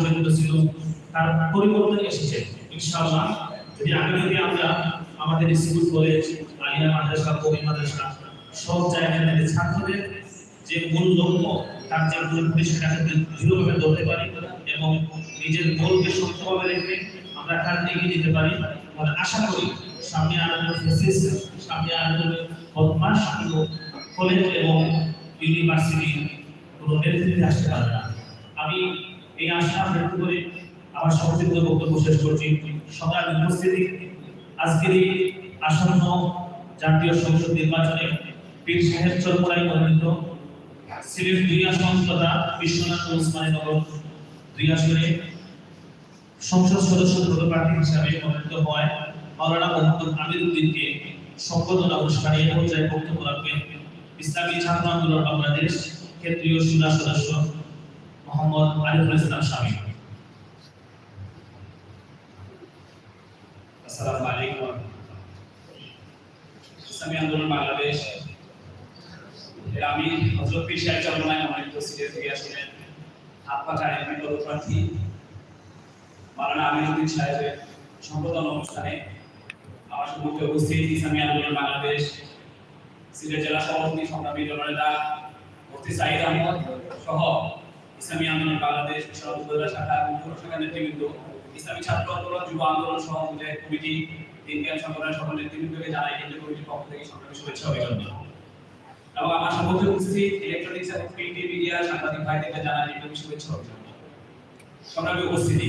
পরিণত ছিল, তার পরিবর্তন এসেছে, ইনশাআল্লাহ। যদি আগামীতে আমরা আমাদের স্কুল, কলেজ, আলিয়া মাদ্রাসা, কবি মাদ্রাসা সব জায়গায় ছাত্রদের যে মূল লক্ষ্য, তার যে মূল সেটাকে দৃঢ়ভাবে ধরতে পারি এবং নিজের গোলকে শক্তভাবে রেখে আমরা তার এগিয়ে দিতে পারি, তাহলে আশা করি সামনে আরও ফেসিস সামনে আরও বদমাস কলেজ এবং ইউনিভার্সিটি কোনো নেতৃত্বে আসতে পারবে না। আমি এই আশা ব্যক্ত করে আমার সংক্ষিপ্ত বক্তব্য শেষ করছি। সবার উপস্থিতি। আজকের এই আসন্ন জাতীয় সংসদ নির্বাচনে পীর সাহেব চরমরাই মনোনীত। সিলেট দুই আসন তথা বিশ্বনাথ ওসমানীনগর দুই আসনে সংসদ সদস্য পদপ্রার্থী হিসাবে মনোনীত হওয়ায় মাওলানা মোহাম্মদ আমির উদ্দিনকে সম্বোধনা অনুষ্ঠানে এই পর্যায়ে বক্তব্য রাখবেন। ইসলামী ছাত্র আন্দোলন বাংলাদেশ ক্ষেত্রীয় সুরা সদস্য মোহাম্মদ আরিফুল ইসলাম স্বামী। আসসালামু আলাইকুম। ইসলামী আন্দোলন বাংলাদেশ। আমি হজরত পীর সাহেব চন্দ্রনায় মনোনীত সিটে থেকে আসলেন। হাত এমপি পদপ্রার্থী মারানা আমিরুদ্দিন সাহেবের সম্বোধন অনুষ্ঠানে আমার সম্মুখে উপস্থিত ইসলামী আন্দোলন বাংলাদেশ, সিলেট জেলা সভাপতি সংগ্রামী জননেতা মুফতি সাইদ আহমদ সহ ইসলামী আন্দোলন, বাংলাদেশ উপজেলা শাখা এবং পৌর শাখা নেতৃবৃন্দ, ইসলামী ছাত্র আন্দোলন, যুব আন্দোলন সহ মুজাহিদ কমিটি জ্ঞান সংগঠনের সকল নেতৃবৃন্দকে জানাই কেন্দ্রীয় কমিটির পক্ষ থেকে সংগ্রামী শুভেচ্ছা অভিনন্দন। এবং আমার সম্মুখে উপস্থিত ইলেকট্রনিক্স এবং প্রিন্ট মিডিয়া সাংবাদিক ভাইদেরকে জানাই কেন্দ্রীয় শুভেচ্ছা অভিনন্দন। সংগ্রামী উপস্থিতি,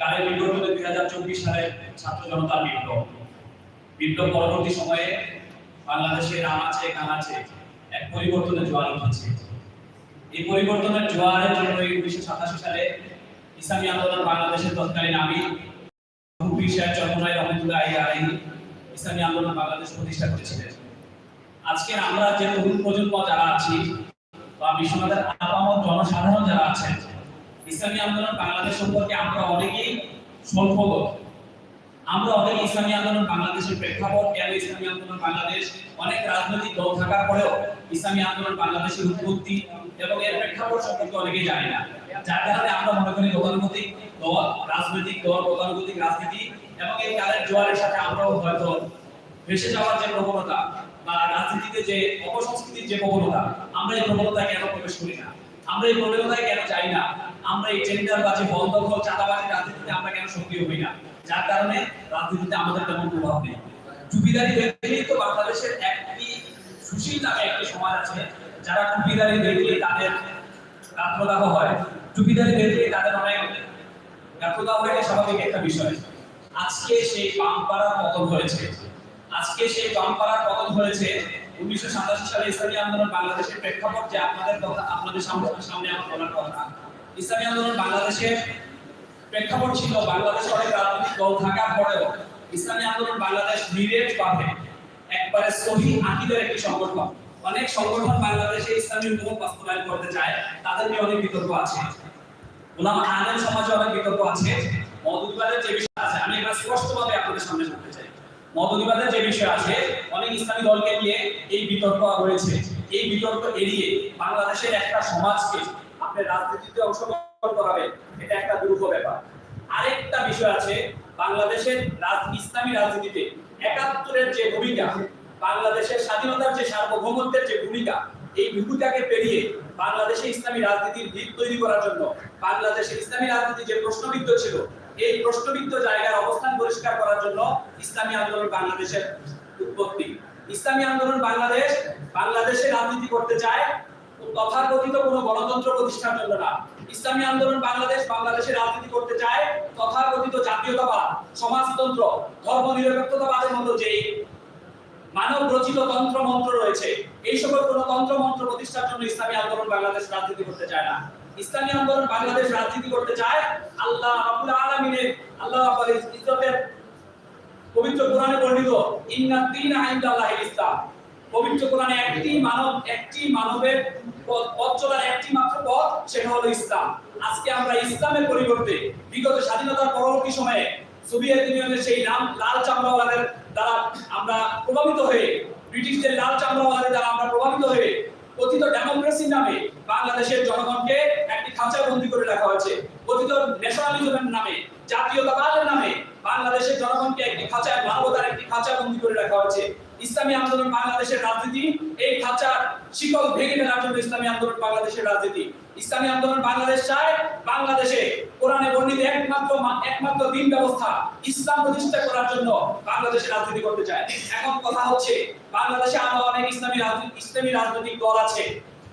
কালের বিপ্লব হলো দুই হাজার চব্বিশ সালের ছাত্র জনতার বিপ্লব। বিপ্লব পরবর্তী সময়ে বাংলাদেশের আনাচে কানাচে এক পরিবর্তনের জোয়ার উঠেছে। এই পরিবর্তনের জোয়ারের জন্য উনিশশো সাতাশি সালে ইসলামী আন্দোলন বাংলাদেশের তৎকালীন আমি হুফি সাহেব চন্দ্রাই ইসলামী আন্দোলন বাংলাদেশ প্রতিষ্ঠা করেছিলেন। আজকে আমরা যে তরুণ প্রজন্ম যারা আছি বা বিশ্বনাথের আপামত জনসাধারণ যারা আছেন, ইসলামী আন্দোলন বাংলাদেশ সম্পর্কে আমরা অনেকেই স্বল্পগত আমরা অনেক ইসলামী আন্দোলন বাংলাদেশের প্রেক্ষাপট, কেন ইসলামী আন্দোলন বাংলাদেশ? অনেক রাজনৈতিক দল থাকার পরেও ইসলামী আন্দোলন বাংলাদেশের উৎপত্তি এবং এর প্রেক্ষাপট সম্পর্কে অনেকেই জানে না। যার কারণে আমরা মনে করি গতানুগতিক দল, রাজনৈতিক দল গতানুগতিক রাজনীতি এবং এই কালের জোয়ারের সাথে আমরাও হয়তো ভেসে যাওয়ার যে প্রবণতা বা রাজনীতিতে যে অপসংস্কৃতির যে প্রবণতা, আমরা এই প্রবণতায় কেন প্রবেশ করি না? আমরা এই প্রবণতায় কেন চাই না? আমরা এই টেন্ডার বাজি দখল চাঁদাবাজি রাজনীতিতে আমরা কেন সক্রিয় হই না? যার কারণে রাজনীতিতে আমাদের তেমন প্রভাব নেই। টুপিদারি দেখলেই তো বাংলাদেশের একটি সুশীল নামে একটি সমাজ আছে, যারা টুপিদারি দেখলে তাদের গাত্রদাহ হয়। টুপিদারি দেখলে তাদের অনেক গাত্রদাহ স্বাভাবিক একটা বিষয়। আজকে সেই বামপাড়ার পতন হয়েছে। আজকে সেই বামপাড়ার পতন হয়েছে। উনিশশো সাতাশি সালে ইসলামী আন্দোলন বাংলাদেশের আপনাদের কথা, আপনাদের সামনে আমার বলার কথা। ইসলামী আন্দোলন বাংলাদেশের প্রেক্ষাপট ছিল বাংলাদেশে অনেক রাজনৈতিক দল থাকার পরেও ইসলামী আন্দোলন বাংলাদেশ নিরেট পাবে একবারে সহি আকিদের একটি সংগঠন। অনেক সংগঠন বাংলাদেশে ইসলামী উন্মুখ বাস্তবায়ন করতে চায়, তাদের নিয়ে অনেক বিতর্ক আছে। ওলামা আলেম সমাজে অনেক বিতর্ক আছে। মৌদুদিবাদের যে বিষয় আছে, আমি এবার স্পষ্টভাবে আপনাদের সামনে বলতে চাই। মৌদুদিবাদের যে বিষয় আছে, অনেক ইসলামী দলকে নিয়ে এই বিতর্ক রয়েছে। এই বিতর্ক এড়িয়ে বাংলাদেশের একটা সমাজকে আপনি রাজনীতিতে অংশগ্রহণ করাবেন এটা একটা দুরূহ ব্যাপার। আরেকটা বিষয় আছে, বাংলাদেশের ইসলামী রাজনীতিতে একাত্তরের যে ভূমিকা, বাংলাদেশের স্বাধীনতার যে সার্বভৌমত্বের যে ভূমিকা, এই ভূমিকাকে পেরিয়ে বাংলাদেশে ইসলামী রাজনীতির ভিত তৈরি করার জন্য বাংলাদেশের ইসলামী রাজনীতি যে প্রশ্নবিদ্ধ ছিল, এই প্রশ্নবিদ্ধ জায়গার অবস্থান পরিষ্কার করার জন্য ইসলামী আন্দোলন বাংলাদেশের উৎপত্তি। ইসলামী আন্দোলন বাংলাদেশ, বাংলাদেশে রাজনীতি করতে চায় তথাকথিত কোনো গণতন্ত্র প্রতিষ্ঠার জন্য না। ইসলামী আন্দোলন বাংলাদেশ বাংলাদেশে রাজনীতি করতে চায় তথাকথিত জাতীয়তাবাদ, সমাজতন্ত্র, ধর্মনিরপেক্ষতাবাদের মতো যেই মানব রচিত তন্ত্র মন্ত্র রয়েছে, এই সকল কোন তন্ত্র মন্ত্র প্রতিষ্ঠার জন্য ইসলামী আন্দোলন বাংলাদেশ রাজনীতি করতে চায় না। ইসলামী আন্দোলন বাংলাদেশ রাজনীতি করতে চায় আল্লাহ রাব্বুল আলামিনের, আল্লাহ রাব্বুল পবিত্র কোরআনে বর্ণিত ইন্না দীনা ইনদাল্লাহিল ইসলাম। পবিত্র কোরআনে একটি মানব, একটি মানবের পথ চলার একটি মাত্র পথ, সেটা হলো ইসলাম। আজকে আমরা ইসলামের পরিবর্তে বিগত স্বাধীনতার পরবর্তী সময়ে সোভিয়েত ইউনিয়নের সেই নাম লাল চামড়াওয়ালাদের দ্বারা আমরা প্রভাবিত হয়ে, ব্রিটিশদের লাল চামড়াওয়ালাদের দ্বারা আমরা প্রভাবিত হয়ে কথিত নামে বাংলাদেশের জনগণকে একটি খাঁচা বন্দি করে রাখা হয়েছে। কথিত ন্যাশনালিজমের নামে, জাতীয়তাবাদের নামে বাংলাদেশের জনগণকে একটি খাঁচায়, মানবতার একটি খাঁচা বন্দি করে রাখা হয়েছে। ইসলামী আন্দোলন বাংলাদেশের রাজনীতি, এই খাঁচার শিকল ভেঙে ফেলার জন্য ইসলামী আন্দোলন বাংলাদেশের রাজনীতি। ইসলামী আন্দোলন বাংলাদেশ চায় বাংলাদেশে কোরআনে বর্ণিত একমাত্র একমাত্র দিন ব্যবস্থা ইসলাম প্রতিষ্ঠা করার জন্য বাংলাদেশে রাজনীতি করতে চায়। এখন কথা হচ্ছে, বাংলাদেশে আরও অনেক ইসলামী ইসলামী রাজনৈতিক দল আছে।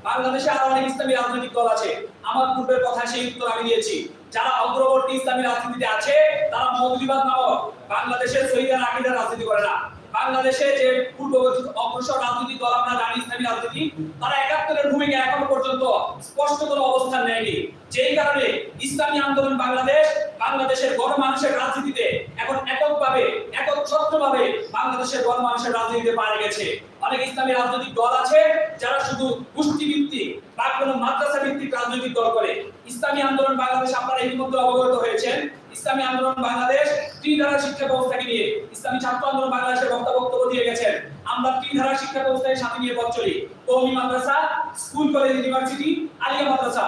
বাংলাদেশে আরও অনেক ইসলামী রাজনৈতিক দল আছে। আমার পূর্বের কথা সেই উত্তর আমি দিয়েছি। যারা অগ্রবর্তী ইসলামী রাজনীতিতে আছে, তারা মৌলবাদ নামক বাংলাদেশের সহিদার আকিদার রাজনীতি করে না। বাংলাদেশে যে পূর্ববর্তী অগ্রসর রাজনৈতিক দল আমরা জানি, ইসলামী রাজনীতি, তারা একাত্তরের ভূমিকা এখনও পর্যন্ত স্পষ্ট কোনো অবস্থান নেয়নি। যেই কারণে ইসলামী আন্দোলন বাংলাদেশ, বাংলাদেশের গণমানুষের রাজনীতিতে এখন এককভাবে, একচ্ছত্রভাবে বাংলাদেশের গণমানুষের রাজনীতিতে পারে গেছে অনেক ইসলামী রাজনৈতিক দল আছে যারা শুধু গোষ্ঠী ভিত্তিক বা কোনো মাদ্রাসা ভিত্তিক রাজনৈতিক দল করে। ইসলামী আন্দোলন বাংলাদেশ আপনারা ইতিমধ্যে অবগত হয়েছেন। ইসলামী আন্দোলন বাংলাদেশ ত্রিধারা শিক্ষা ব্যবস্থাকে নিয়ে ইসলামী ছাত্র আন্দোলন বাংলাদেশের বক্তব্য বক্তব্য দিয়ে গেছেন আমরা ত্রিধারা শিক্ষা ব্যবস্থায় সাথে নিয়ে পথ চলি। কৌমি মাদ্রাসা, স্কুল, কলেজ, ইউনিভার্সিটি, আলিয়া মাদ্রাসা।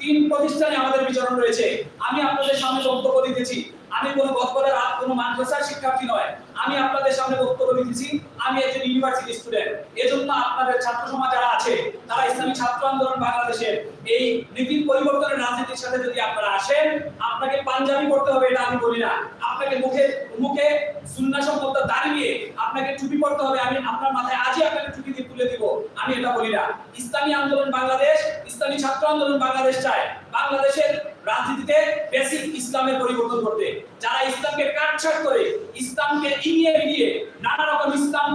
তিন প্রতিষ্ঠানে আমাদের বিচরণ রয়েছে। আমি আপনাদের সামনে বক্তব্য দিতেছি। আমি কোনো বক্তব্যের আর কোনো মাদ্রাসার শিক্ষার্থী নয়। আমি আপনাদের সামনে বক্তব্য দিতেছি, আমি একজন ইউনিভার্সিটি স্টুডেন্ট। এজন্য আপনাদের ছাত্র সমাজ যারা আছে, তারা ইসলামী ছাত্র আন্দোলন বাংলাদেশের এই নীতির পরিবর্তনের রাজনীতির সাথে যদি আপনারা আসেন, আপনাকে পাঞ্জাবি করতে হবে এটা আমি বলি না। আপনাকে মুখে মুখে সুন্নাহ সম্মত দাঁড়িয়ে আপনাকে টুপি পড়তে হবে আমি আপনার মাথায় আজই আপনাকে টুপি তুলে দিব। আমি এটা বলি না। ইসলামী আন্দোলন বাংলাদেশ, ইসলামী ছাত্র আন্দোলন বাংলাদেশ চায়। বাংলাদেশের রাজনীতিতে বেসিক ইসলামের পরিবর্তন করতে যারা ইসলামকে কাটছাট করে, ইসলামকে ইনিয়ে বিনিয়ে নানা রকম ইসলাম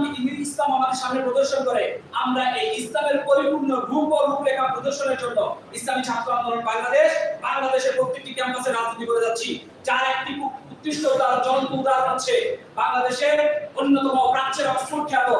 ইসলাম আমাদের সামনে প্রদর্শন করে, আমরা এই ইসলামের পরিপূর্ণ রূপ ও রূপরেখা প্রদর্শনের জন্য ইসলামী ছাত্র আন্দোলন বাংলাদেশ, বাংলাদেশের প্রত্যেকটি ক্যাম্পাসে রাজনীতি করে যাচ্ছি। যার একটি উৎকৃষ্ট উদাহরণ জ্বলন্ত উদাহরণ হচ্ছে বাংলাদেশের অন্যতম প্রাচ্যের অক্সফোর্ড খ্যাত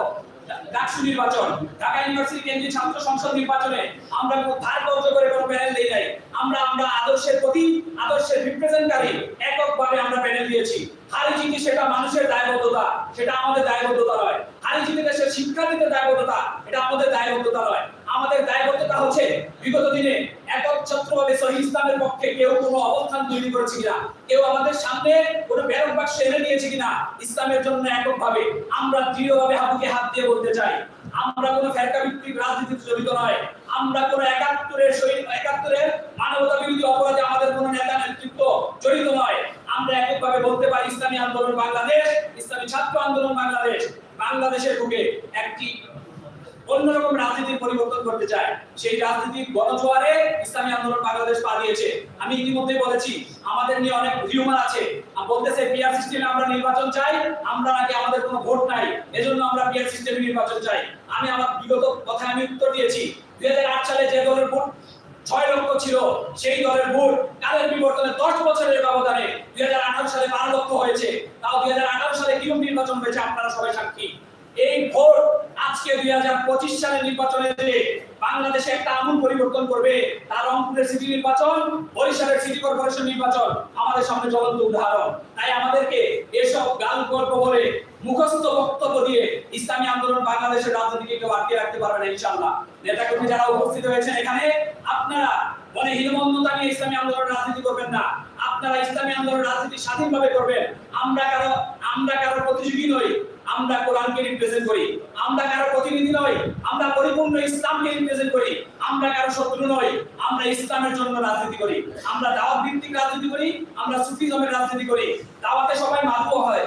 ডাকসু নির্বাচন, ঢাকা ইউনিভার্সিটি কেন্দ্রীয় ছাত্র সংসদ নির্বাচনে আমরা ধার কর্য করে কোনো প্যানেল দিই নাই। আমরা আমরা আদর্শের প্রতি আদর্শের রিপ্রেজেন্টারি এককভাবে আমরা প্যানেল দিয়েছি। হারি জিতি সেটা মানুষের দায়বদ্ধতা, সেটা আমাদের দায়বদ্ধতা নয়। হারি জিতি দেশের শিক্ষার্থীদের দায়বদ্ধতা, এটা আমাদের দায়বদ্ধতা নয়। আমাদের দায়বদ্ধতা হচ্ছে বিগত দিনে একচ্ছত্রভাবে সহি ইসলামের পক্ষে কেউ কোনো অবস্থান তৈরি করেছে কিনা? কেউ আমাদের সামনে কোনো ব্যালট বাক্স এনে দিয়েছে কিনা? ইসলামের জন্য এককভাবে আমরা দৃঢ়ভাবে হাতুকে হাত দিয়ে বলতে চাই, আমরা কোনো ফেরকা ভিত্তিক রাজনীতিতে জড়িত নয়। আমরা কোনো একাত্তরের শহীদ, একাত্তরের মানবতা বিরোধী অপরাধে আমাদের কোনো নেতা, নেতৃত্ব জড়িত নয়। আমরা এককভাবে বলতে পারি ইসলামী আন্দোলন বাংলাদেশ, ইসলামী ছাত্র আন্দোলন বাংলাদেশ। বাংলাদেশের বুকে একটি অন্যরকম রাজনীতির করতে চায়, সেই রাজনীতির গণজোয়ারে ইসলামী আন্দোলন বাংলাদেশ পা দিয়েছে। আমি ইতিমধ্যেই বলেছি, আমাদের নিয়ে অনেক রিউমার আছে। বলতেছে পিআর সিস্টেমে আমরা নির্বাচন চাই, আমরা নাকি আমাদের কোনো ভোট নাই, এজন্য আমরা পিআর সিস্টেমে নির্বাচন চাই। আমি আমার বিগত কথায় আমি উত্তর দিয়েছি, দুই হাজার আট সালে যে দলের ভোট ছয় লক্ষ ছিল, সেই দলের ভোট কালের বিবর্তনে দশ বছরের ব্যবধানে দুই হাজার আঠারো সালে বারো লক্ষ হয়েছে। তাও দুই হাজার আঠারো সালে কিরম নির্বাচন হয়েছে আপনারা সবাই সাক্ষী। এই ভোট আজকে দুই হাজার পঁচিশ সালের নির্বাচনে যে বাংলাদেশে একটা আমূল পরিবর্তন করবে। তার রংপুরের সিটি নির্বাচন, বরিশালের সিটি কর্পোরেশন নির্বাচন আমাদের সামনে জ্বলন্ত উদাহরণ। তাই আমাদেরকে এসব গাল গল্প বলে মুখস্থ বক্তব্য দিয়ে ইসলামী আন্দোলন বাংলাদেশের রাজনীতিকে কেউ আটকে রাখতে পারবে না, ইনশাআল্লাহ। নেতাকর্মী যারা উপস্থিত হয়েছেন এখানে, আপনারা মনে হীনমন্যতা নিয়ে ইসলামী আন্দোলন রাজনীতি করবেন না। আপনারা ইসলামী আন্দোলন রাজনীতি স্বাধীনভাবে করবেন। আমরা কারও আমরা কারও প্রতিযোগী নই। আমরা কোরআনকে রিপ্রেজেন্ট করি। আমরা কারও প্রতিনিধি নই, আমরা পরিপূর্ণ ইসলামকে রিপ্রেজেন্ট করি। আমরা কারও শত্রু নই, আমরা ইসলামের জন্য রাজনীতি করি। আমরা দাওয়াত ভিত্তিক রাজনীতি করি, আমরা সুফিজমের রাজনীতি করি। দাওয়াতে সবাই মাতব হয়।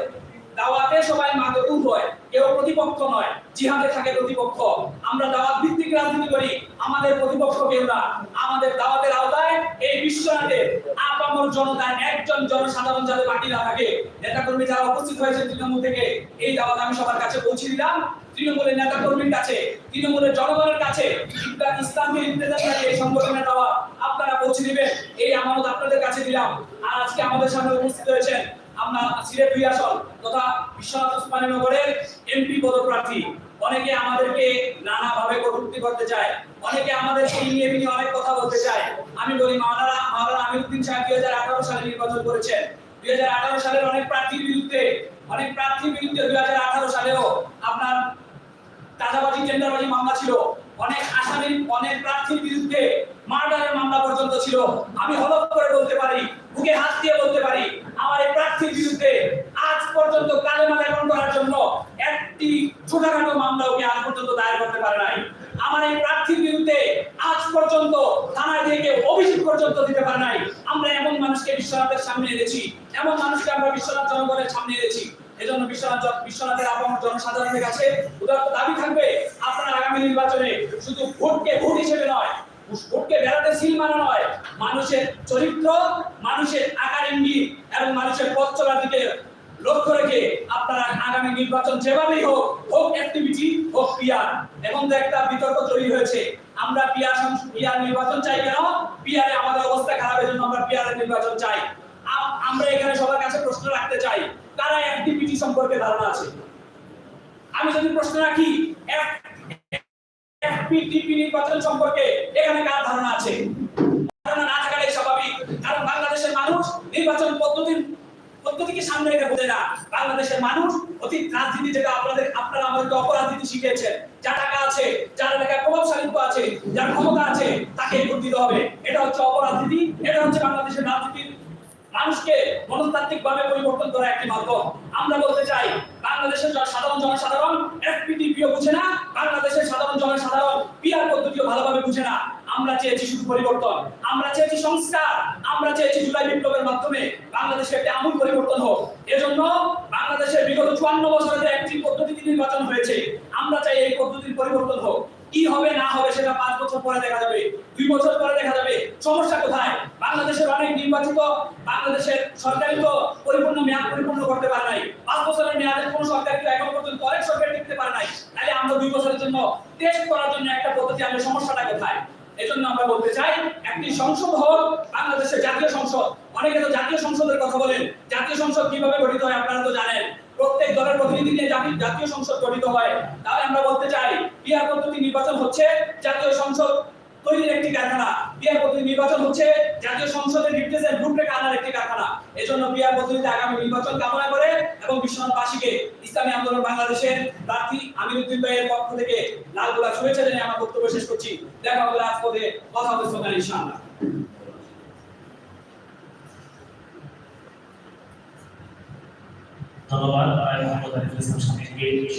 দাওয়াতে সবাই মাতবু হয়, কেউ প্রতিপক্ষ নয়, জিহাদে থাকে প্রতিপক্ষ। আমরা দাওয়াত ভিত্তিক রাজনীতি করি, আমাদের প্রতিপক্ষ কেউ না। আমাদের দাওয়াতের আওতায় এই বিশ্বনাথে আপামর একজন জনসাধারণ যাতে বাকি না থাকে। যারা উপস্থিত হয়েছে তৃণমূল থেকে, এই দাওয়াত আমি সবার কাছে পৌঁছে দিলাম। তৃণমূলের নেতা কর্মীর কাছে, তৃণমূলের জনগণের কাছে ইসলাম রিপ্রেজেন্ট এই সংগঠনের দাওয়াত আপনারা পৌঁছে দিবেন, এই আমানত আপনাদের কাছে দিলাম। আর আজকে আমাদের সামনে উপস্থিত হয়েছেন আমরা সিলেট দুই আসন তথা বিশ্বনাথ ওসমানী নগরের এমপি পদপ্রার্থী। অনেকে আমাদেরকে নানা ভাবে কটূক্তি করতে চায়। অনেকে আমাদেরকে নিয়ে নিয়ে অনেক কথা বলতে চায়। আমি বলি, মাওলানা মাওলানা আমিরুদ্দিন সাহেব দুই হাজার আঠারো সালে নির্বাচন করেছেন। দুই হাজার আঠারো সালের অনেক প্রার্থীর বিরুদ্ধে, অনেক প্রার্থীর বিরুদ্ধে দুই হাজার আঠারো সালেও আপনার চাঁদাবাজি টেন্ডারবাজি মামলা ছিল। অনেক আসামির অনেক প্রার্থীর বিরুদ্ধে মার্ডারের মামলা পর্যন্ত ছিল। আমি হলফ করে বলতে পারি, বুকে হাত দিয়ে বলতে পারি, আমার এই প্রার্থীর বিরুদ্ধে আজ পর্যন্ত কালেমা লেখন করার জন্য একটি ছোটখাটো মামলা ওকে আজ পর্যন্ত দায়ের করতে পারে নাই। আমার এই প্রার্থীর বিরুদ্ধে আজ পর্যন্ত থানায় থেকে অভিযোগ পর্যন্ত দিতে পারে নাই। আমরা এমন মানুষকে বিশ্বনাথের সামনে এনেছি, এমন মানুষকে আমরা বিশ্বনাথ জনগণের সামনে এনেছি। এজন্য বিশ্বনাথ বিশ্বনাথের আপন জনসাধারণের কাছে উদারত দাবি থাকবে আপনারা আগামী নির্বাচনে শুধু ভোটকে ভোট হিসেবে নয় ভোটকে বেড়াতে সিল মানা নয় মানুষের চরিত্র মানুষের আকার ইঙ্গিত এবং মানুষের পথ চলার দিকে লক্ষ্য রেখে আপনারা আগামী নির্বাচন যেভাবেই হোক হোক অ্যাক্টিভিটি হোক পিয়ার এখন তো একটা বিতর্ক তৈরি হয়েছে, আমরা পিয়ার পিয়ার নির্বাচন চাই কেন? পিয়ারে আমাদের অবস্থা খারাপের জন্য আমরা পিয়ারের নির্বাচন চাই। আমরা এখানে সবার কাছে প্রশ্ন রাখতে চাই, কারা অ্যাক্টিভিটি সম্পর্কে ধারণা আছে? আমি যদি প্রশ্ন রাখি এফপিটিপি নির্বাচন সম্পর্কে এখানে কার ধারণা আছে? ধারণা না থাকাটাই স্বাভাবিক, কারণ বাংলাদেশের মানুষ নির্বাচন পদ্ধতির পদ্ধতিকে সামনে রেখে বলে না, বাংলাদেশের মানুষ অতীত রাজনীতি যেটা আপনাদের, আপনারা আমাদেরকে অপরাজনীতি শিখিয়েছেন। যা টাকা আছে যার এলাকায় প্রভাবশালিত্ব আছে যার ক্ষমতা আছে তাকে ভোট দিতে হবে। এটা হচ্ছে অপরাজনীতি এটা হচ্ছে বাংলাদেশের রাজনীতির মানুষকে গণতান্ত্রিক ভাবে পরিবর্তন করা একটি মাধ্যম। আমরা বলতে চাই বাংলাদেশের জন- সাধারণ জনসাধারণ এফপিটিপিও বুঝে না বাংলাদেশের সাধারণ জনসাধারণ পিআর পদ্ধতিও ভালোভাবে বুঝে না আমরা চেয়েছি শুধু পরিবর্তন। আমরা চেয়েছি সংস্কার, আমরা চেয়েছি জুলাই বিপ্লবের মাধ্যমে বাংলাদেশে একটি আমূল পরিবর্তন হোক। এজন্য বাংলাদেশের বিগত চুয়ান্ন বছরে যে একটি পদ্ধতিতে নির্বাচন হয়েছে। আমরা চাই এই পদ্ধতির পরিবর্তন হোক। কি হবে, না হবে, সেটা পাঁচ বছর পরে দেখা যাবে, দুই বছর পরে দেখা যাবে। সমস্যা কোথায়? বাংলাদেশের অনেক নির্বাচিত, বাংলাদেশের সরকারি তো পরিপূর্ণ মেয়াদ পরিপূর্ণ করতে পারে নাই। পাঁচ বছরের মেয়াদে কোন সরকার তো এখন পর্যন্ত অনেক সরকার টিকতে পারে নাই। তাহলে আমরা দুই বছরের জন্য টেস্ট করার জন্য একটা পদ্ধতি আমরা সমস্যাটা কোথায়? এজন্য আমরা বলতে চাই, একটি সংসদ হল বাংলাদেশের জাতীয় সংসদ। অনেকে তো জাতীয় সংসদের কথা বলেন। জাতীয় সংসদ কীভাবে গঠিত হয় আপনারা তো জানেন। প্রত্যেক দলের প্রতিনিধি নিয়ে জাতীয় সংসদ গঠিত হয়। তাহলে আমরা বলতে চাই, বিহার পদ্ধতি নির্বাচন হচ্ছে জাতীয় সংসদ তৈরির একটি কারখানা। বিহার পদ্ধতি নির্বাচন হচ্ছে। জাতীয় সংসদের রিপ্রেজেন্ট রূপরেখা আনার একটি কারখানা। এজন্য বিহার পদ্ধতিতে আগামী নির্বাচন কামনা করে এবং বিশ্বনাথবাসীকে ইসলামী আন্দোলন বাংলাদেশের প্রার্থী আমিরুদ্দিন ভাইয়ের পক্ষ থেকে লাল গোলাপ শুভেচ্ছা জানিয়ে আমার বক্তব্য শেষ করছি। দেখা হবে রাজপথে কথা হবে সোনার ইনশাআল্লাহ। ধন্যবাদ।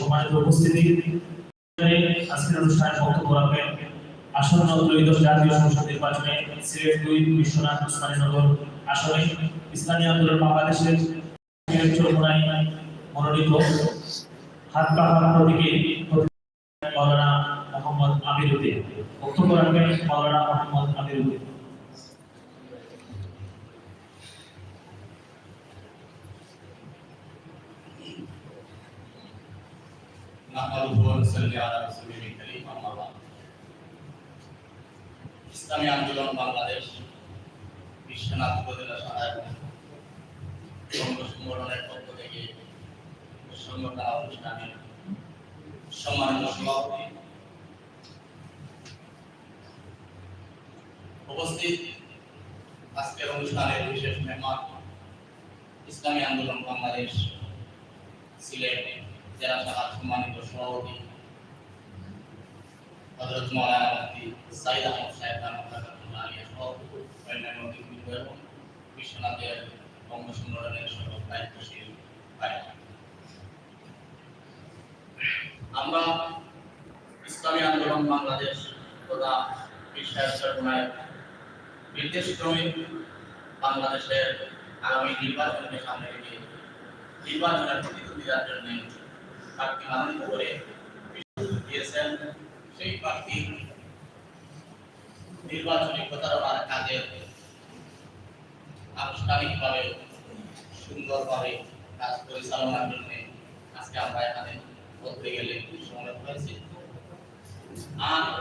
মোহাম্মদ উপস্থিতি আজকের অনুষ্ঠানে বক্তব্য রাখবেন আসন্ন ত্রয়োদশ জাতীয় সংসদ নির্বাচনে সিলেট দুই বিশ্বনাথ উসমানীনগর আসনে ইসলামী আন্দোলন বাংলাদেশের চরমোনাই মনোনীত হাত পাহাড় প্রতীকে মৌলানা মোহাম্মদ আমিরুদ্দিন বক্তব্য রাখবেন মৌলানা মোহাম্মদ আমিরুদ্দিন نحمده ونصلي على رسوله الكريم أما بعد ইসলামী আন্দোলন বাংলাদেশ বিশ্বনাথ উপজেলা বঙ্গ সংগঠনের পক্ষ থেকে অনুষ্ঠানের সম্মানিত সভাপতি। উপস্থিত আজকের অনুষ্ঠানের বিশেষ মেহমান ইসলামী আন্দোলন বাংলাদেশ সিলেট জেলা শাখার সম্মানিত সভাপতি হজরত মৌলানা মুফতি সাইদ আহমদ সাহেব রহমতুল্লাহ সহ অন্যান্য অতিথিবৃন্দ এবং বিশ্বনাথের বঙ্গ সংগঠনের সকল দায়িত্বশীল আমরা ইসলামী আন্দোলন বাংলাদেশ তথা বিশ্বাস চর্মনায় নির্দেশক্রমে বাংলাদেশের আগামী নির্বাচনকে সামনে রেখে নির্বাচনের প্রতিদ্বন্দ্বিতার জন্য প্রার্থী মনোনীত করে দিয়েছেন। সেই নির্বাচনী প্রচারণার আনুষ্ঠানিকভাবে সুন্দরভাবে কাজ পরিচালনার জন্য আজকে আমরা এখানে বলতে গেলে হয়েছি। আর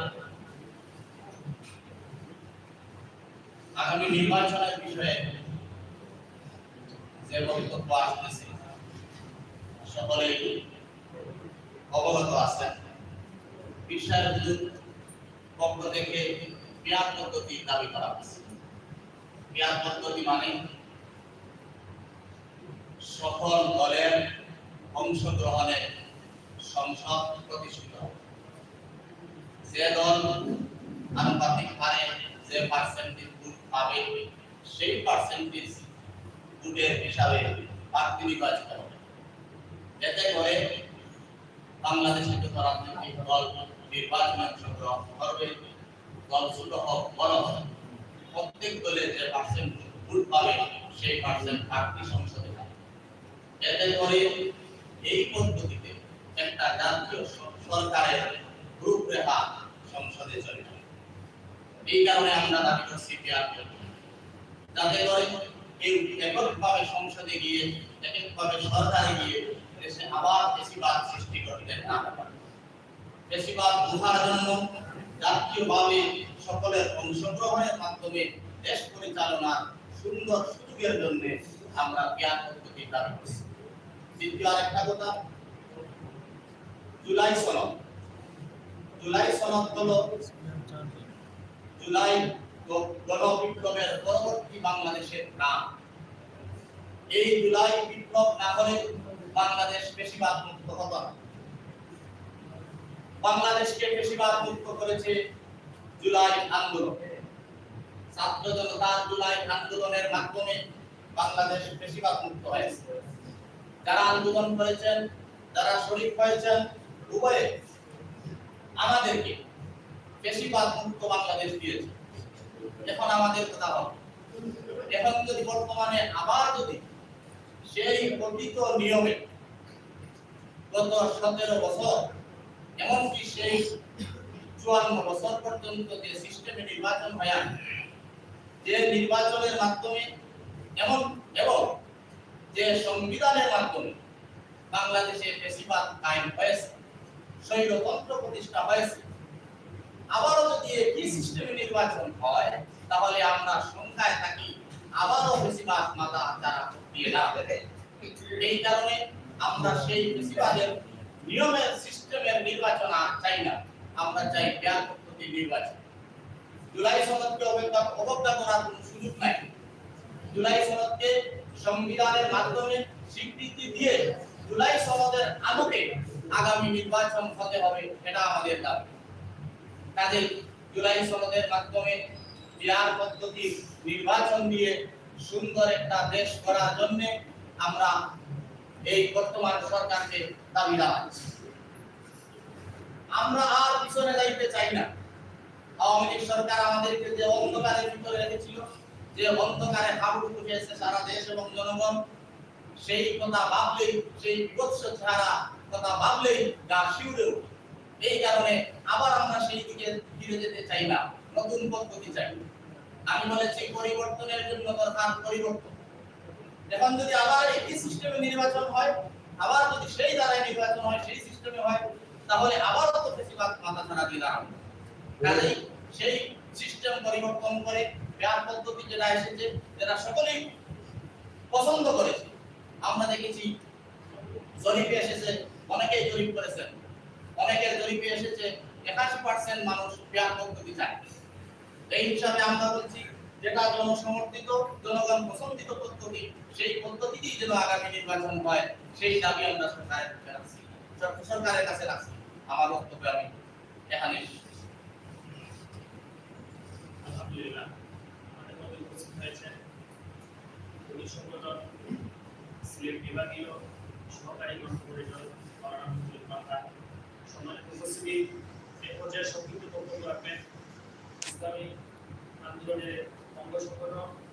আগামী নির্বাচনের বিষয়ে যে বক্তব্য আসতেছে, সকলেই অবগত আছেন। বিশ্বের পক্ষ থেকে মেয়াদ পদ্ধতি দাবি করা হয়েছে। মেয়াদ পদ্ধতি মানে সকল দলের অংশগ্রহণে সংসদ প্রতিষ্ঠিত। যে দল আনুপাতিক হারে যে পার্সেন্টেজ ভোট পাবে, সেই পার্সেন্টেজ ভোটের হিসাবে প্রার্থী নির্বাচিত হবে। এতে করে বাংলাদেশে যত রাজনৈতিক দল করবে প্রত্যেক যে পার্সেন্ট পাবে, সেই পার্সেন্ট সংসদে এতে করে এই পদ্ধতিতে একটা জাতীয় সরকারের রূপরেখা সংসদে চলে যাবে এই কারণে আমরা দাবি করছি যাতে করে কেউ এককভাবে সংসদে গিয়ে, এককভাবে সরকারে গিয়ে দেশে আবার বেশিরভাগ সৃষ্টি করতে না পারে। বেশিরভাগ উঠার জন্য জাতীয়ভাবে সকলের অংশগ্রহণের মাধ্যমে দেশ পরিচালনার সুন্দর সুযোগের জন্য আমরা জ্ঞান পদ্ধতি দাবি করছি। দ্বিতীয় আরেকটা কথা, জুলাই সনদ। জুলাই সনদ হলো জুলাই পরবর্তী বাংলাদেশের নাম। এই জুলাই বিপ্লব না হলে বাংলাদেশ বেশিরভাগ মুক্ত হতো না। বাংলাদেশকে বেশিরভাগ মুক্ত করেছে জুলাই আন্দোলন ছাত্র জনতার জুলাই আন্দোলনের মাধ্যমে বাংলাদেশ বেশিরভাগ মুক্ত হয়েছে। যারা আন্দোলন করেছেন, যারা শরীর হয়েছেন, উভয়ে আমাদেরকে বেশিরভাগ মুক্ত বাংলাদেশ দিয়েছে। এখন আমাদের কথা হবে এখন যদি বর্তমানে আবার যদি সেই অতীত নিয়মে গত সতেরো বছর এমনকি সেই চুয়ান্ন বছর পর্যন্ত যে সিস্টেমে নির্বাচন হয় যে নির্বাচনের মাধ্যমে এমন, এবং যে সংবিধানের মাধ্যমে বাংলাদেশে বেশিরভাগ কায়েম হয়েছে, স্বৈরতন্ত্র প্রতিষ্ঠা হয়েছে, আবারও যদি একই সিস্টেমে নির্বাচন হয়, তাহলে আমরা সংখ্যায় থাকি আবারও বেশিরভাগ মাথা যারা দিয়ে না এই কারণে আমরা সেই বেশিরভাগের নিয়মের সিস্টেমের নির্বাচন, আর চাই না। আমরা চাই জ্ঞান পদ্ধতি নির্বাচন। জুলাই সনদকে অবজ্ঞা করার কোনো সুযোগ নাই। জুলাই সনদকে সংবিধানের মাধ্যমে স্বীকৃতি দিয়ে জুলাই সনদের আলোকে আগামী নির্বাচন হতে হবে এটা আমাদের দাবি। কাজে জুলাই সনদের মাধ্যমে বিহার পদ্ধতি নির্বাচন দিয়ে সুন্দর একটা দেশ করার জন্য আমরা এই বর্তমান সরকারকে দাবি জানাচ্ছি আমরা আর পিছনে যাইতে চাই না। আওয়ামী লীগ সরকার আমাদেরকে যে অন্ধকারের ভিতরে রেখেছিল, যে অন্ধকারে হাবুডুবু উঠেছে সারা দেশ এবং জনগণ, সেই কথা ভাবলেই, সেই বিভৎস ছাড়া কথা ভাবলেই গা শিউরে। এই কারণে আবার আমরা সেই দিকে ফিরে যেতে চাই না, নতুন পদ্ধতি চাই। আমি বলেছি পরিবর্তনের জন্য দরকার পরিবর্তন। এখন যদি আবার একই সিস্টেমে নির্বাচন হয়, আবার যদি সেই দ্বারাই নির্বাচন হয়, সেই সিস্টেমে হয়, তাহলে আবার তো বেশিরভাগ মাথা ছাড়া দিয়ে দাঁড়াবে কাজেই সেই সিস্টেম পরিবর্তন করে ব্যায়াম পদ্ধতি যেটা এসেছে, যেটা সকলেই পছন্দ করেছে। আমরা দেখেছি জরিপে এসেছে, অনেকেই জরিপ করেছেন। অনেকের জরিপে এসেছে, একাশি পার্সেন্ট মানুষ ব্যায়াম পদ্ধতি চায়। এই হিসাবে আমরা বলছি যেটা জনসমর্থিত, জনগণ পছন্দিত পদ্ধতি, সেই পদ্ধতিতেই যেন আগামী নির্বাচন হয়, সেই দাবি আমরা সরকারের কাছে রাখছি। সরকারের কাছে রাখছি। আমার বক্তব্য আমি এখানে বিভাগীয় পর্যায়ে আন্দোলনের সংগঠন